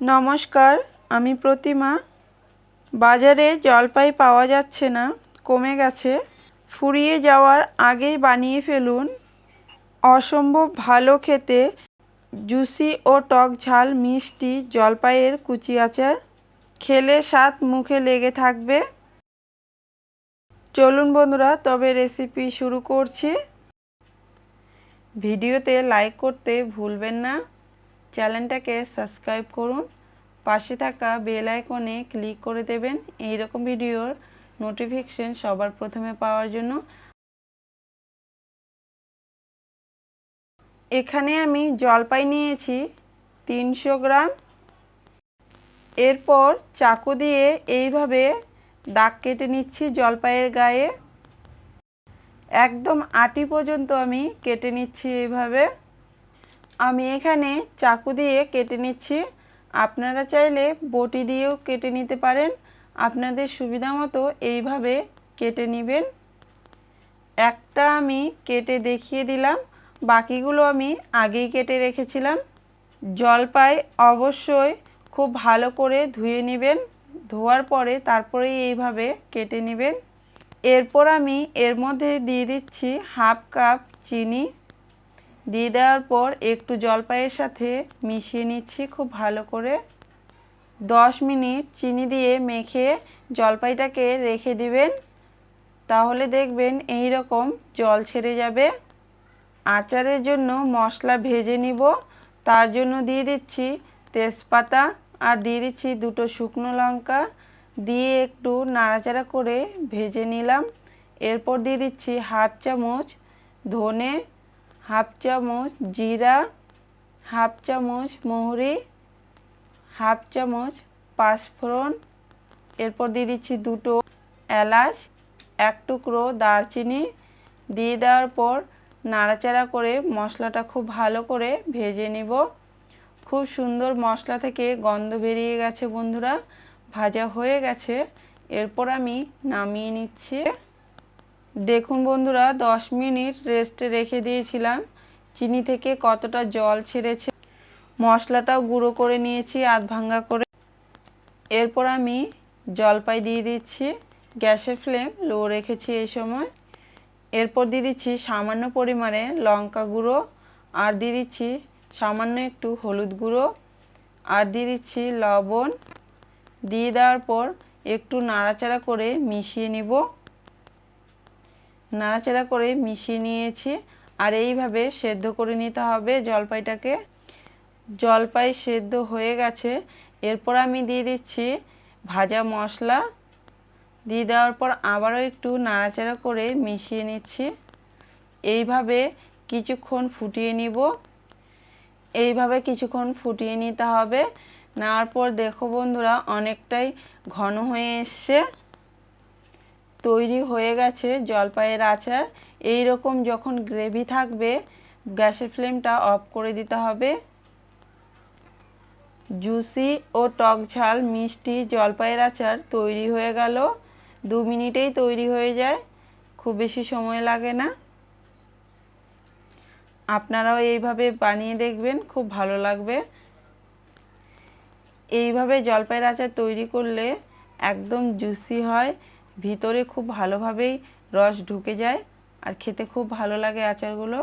নমস্কার, আমি প্রতিমা। বাজারে জলপাই পাওয়া যাচ্ছে না, কমে গেছে। ফুরিয়ে যাওয়ার আগেই বানিয়ে ফেলুন। অসম্ভব ভালো খেতে, জুসি ও টক ঝাল মিষ্টি জলপাইয়ের কুচি আচার। খেলে স্বাদ মুখে লেগে থাকবে। চলুন বন্ধুরা, তবে রেসিপি শুরু করছি। ভিডিওতে লাইক করতে ভুলবেন না। চ্যানেলটাকে সাবস্ক্রাইব করুন। পাশে থাকা বেল আইকনে ক্লিক করে দেবেন। এই রকম ভিডিওর নোটিফিকেশন সবার প্রথমে পাওয়ার জন্য। এখানে আমি জলপাই নিয়েছি তিনশো গ্রাম। এরপর চাকু দিয়ে এইভাবে দাগ কেটে নিচ্ছি জলপাইয়ের গায়ে। একদম আটি পর্যন্ত আমি কেটে নিচ্ছি এইভাবে। আমি এখানে চাকু দিয়ে কেটে নিচ্ছি। আপনারা চাইলে বটি দিয়েও কেটে নিতে পারেন। আপনাদের সুবিধা মতো এইভাবে কেটে নেবেন। একটা আমি কেটে দেখিয়ে দিলাম। বাকিগুলো আমি আগেই কেটে রেখেছিলাম। জলপাই অবশ্যই খুব ভালো করে ধুয়ে নেবেন। ধোয়ার পরে তারপরে এইভাবে কেটে নেবেন। এরপর আমি এর মধ্যে দিয়ে দিচ্ছি হাফ কাপ চিনি। দিয়ে দেওয়ার পর একটু জলপাইয়ের সাথে মিশিয়ে নিচ্ছি খুব ভালো করে। দশ মিনিট চিনি দিয়ে মেখে জলপাইটাকে রেখে দিবেন। তাহলে দেখবেন এই রকম জল ছেড়ে যাবে। আচারের জন্য মশলা ভেজে নিব। তার জন্য দিয়ে দিচ্ছি তেজপাতা আর দিয়ে দিচ্ছি দুটো শুকনো লঙ্কা। দিয়ে একটু নাড়াচাড়া করে ভেজে নিলাম। এরপর দিয়ে দিচ্ছি হাফ চামচ ধনে হাফ চামচ জিরা, হাফ চামচ মৌরি, হাফ চামচ পাঁচফোড়ন। এরপর দিয়ে দিচ্ছি দুটো এলাচ, এক টুকরো দারচিনি। দিয়ে দেওয়ার পর নাড়াচাড়া করে মশলাটা খুব ভালো করে ভেজে নিব। খুব সুন্দর মশলা থেকে গন্ধ বেরিয়ে গেছে বন্ধুরা, ভাজা হয়ে গেছে। এরপর আমি নামিয়ে নিচ্ছি। দেখুন বন্ধুরা, দশ মিনিট রেস্টে রেখে দিয়েছিলাম। চিনি থেকে কতটা জল ছেড়েছে? মশলাটাও গুঁড়ো করে নিয়েছি আধ ভাঙ্গা করে। এরপর আমি জলপাই দিয়ে দিচ্ছি। গ্যাসের ফ্লেম লো রেখেছি এই সময়। এরপর দিয়ে দিচ্ছি সামান্য পরিমাণে লঙ্কা গুঁড়ো আর দিয়ে দিচ্ছি সামান্য একটু হলুদ গুঁড়ো আর দিয়ে দিচ্ছি লবণ। দিয়ে দেওয়ার পর একটু নাড়াচাড়া করে মিশিয়ে নিব। নাড়াচাড়া করে মিশিয়ে নিয়েছি। আর এইভাবে সেদ্ধ করে নিতে হবে জলপাইটাকে। জলপাই সেদ্ধ হয়ে গেছে। এরপর আমি দিয়ে দিচ্ছি ভাজা মশলা। দিয়ে দেওয়ার পর আবারও একটু নাড়াচাড়া করে মিশিয়ে নিচ্ছি। এইভাবে কিছুক্ষণ ফুটিয়ে নিব। এইভাবে কিছুক্ষণ ফুটিয়ে নিতে হবে। নেওয়ার পর দেখো বন্ধুরা, অনেকটাই ঘন হয়ে এসছে। তৈরি হয়ে গেছে জলপাইয়ের আচার। এই রকম যখন গ্রেভি থাকবে, গ্যাসের ফ্লেমটা অফ করে দিতে হবে। জুসি ও টক ঝাল মিষ্টি জলপাইয়ের আচার তৈরি হয়ে গেল। দু মিনিটেই তৈরি হয়ে যায়, খুব বেশি সময় লাগে না। আপনারাও এইভাবে বানিয়ে দেখবেন, খুব ভালো লাগবে। এইভাবে জলপাইয়ের আচার তৈরি করলে একদম জুসি হয়। ভিতরে খুব ভালোভাবেই রস ঢুকে যায় আর খেতে খুব ভালো লাগে আচারগুলো।